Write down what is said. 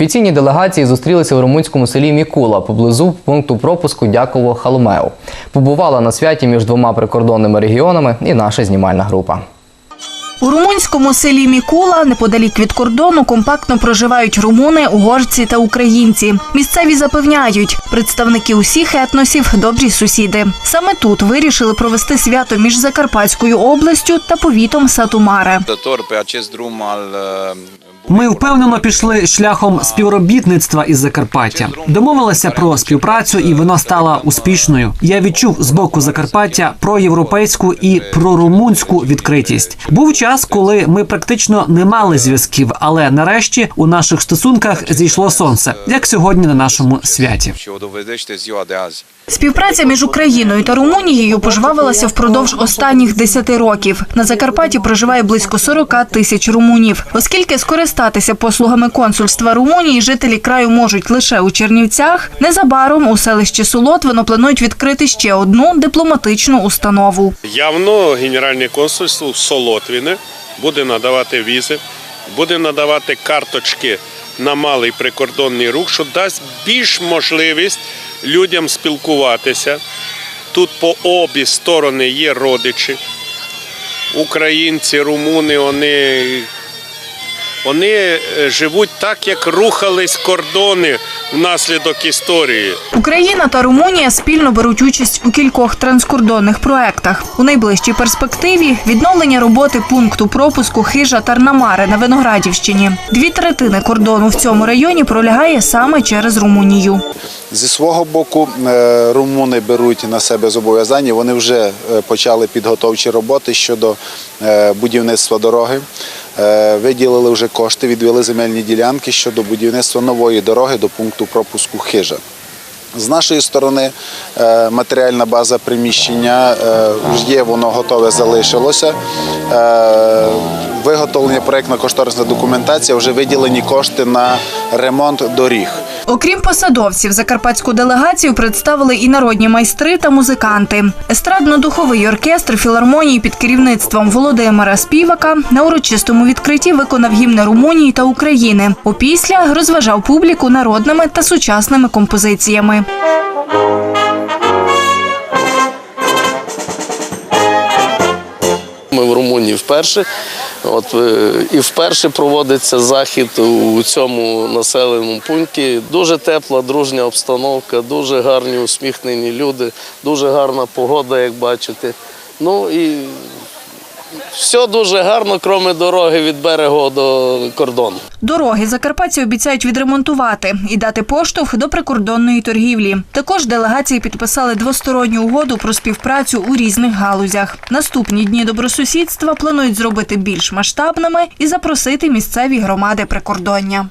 Офіційні делегації зустрілися в румунському селі Мікула поблизу пункту пропуску Дяково Халумео. Побувала на святі між двома прикордонними регіонами і наша знімальна група. У румунському селі Мікула, неподалік від кордону, компактно проживають румуни, угорці та українці. Місцеві запевняють, представники усіх етносів добрі сусіди. Саме тут вирішили провести свято між Закарпатською областю та повітом Сатумаре. Ми впевнено пішли шляхом співробітництва із Закарпаття. Домовилися про співпрацю, і вона стала успішною. Я відчув з боку Закарпаття проєвропейську і прорумунську відкритість. Був час, коли ми практично не мали зв'язків, але нарешті у наших стосунках зійшло сонце, як сьогодні на нашому святі. Співпраця між Україною та Румунією пожвавилася впродовж останніх 10 років. На Закарпатті проживає близько 40 тисяч румунів. Оскільки скористатися послугами консульства Румунії жителі краю можуть лише у Чернівцях, незабаром у селищі Солотвино планують відкрити ще одну дипломатичну установу. Явно Генеральне консульство Солотвіне буде надавати візи, буде надавати карточки на малий прикордонний рух, що дасть більш можливість людям спілкуватися. Тут по обі сторони є родичі. Українці, румуни, вони, вони е, живуть так, як рухались кордони внаслідок історії. Україна та Румунія спільно беруть участь у кількох транскордонних проектах. У найближчій перспективі відновлення роботи пункту пропуску хижа Тарнамари на Виноградівщині. Дві третини кордону в цьому районі пролягає саме через Румунію. Зі свого боку, е, румуни беруть на себе зобов'язання. Вони вже е, почали підготовчі роботи щодо будівництва дороги. Е, Виділили вже кошти, відвели земельні ділянки щодо будівництва нової дороги до пункту пропуску хижа. З нашої сторони е, матеріальна база приміщення е, є, воно готове залишилося. Виготовлення проєктно-кошторисна документація, вже виділені кошти на ремонт доріг. Окрім посадовців, закарпатську делегацію представили і народні майстри та музиканти. Естрадно-духовий оркестр філармонії під керівництвом Володимира Співака на урочистому відкритті виконав гімни Румунії та України. Опісля розважав публіку народними та сучасними композиціями. Ми в Румунії вперше. От, е, і вперше проводиться захід у цьому населеному пункті. Дуже тепла, дружня обстановка, дуже гарні усміхнені люди, дуже гарна погода, як бачите. Ну і все дуже гарно, крім дороги від берегу до кордону. Дороги закарпатці обіцяють відремонтувати і дати поштовх до прикордонної торгівлі. Також делегації підписали двосторонню угоду про співпрацю у різних галузях. Наступні дні добросусідства планують зробити більш масштабними і запросити місцеві громади прикордоння.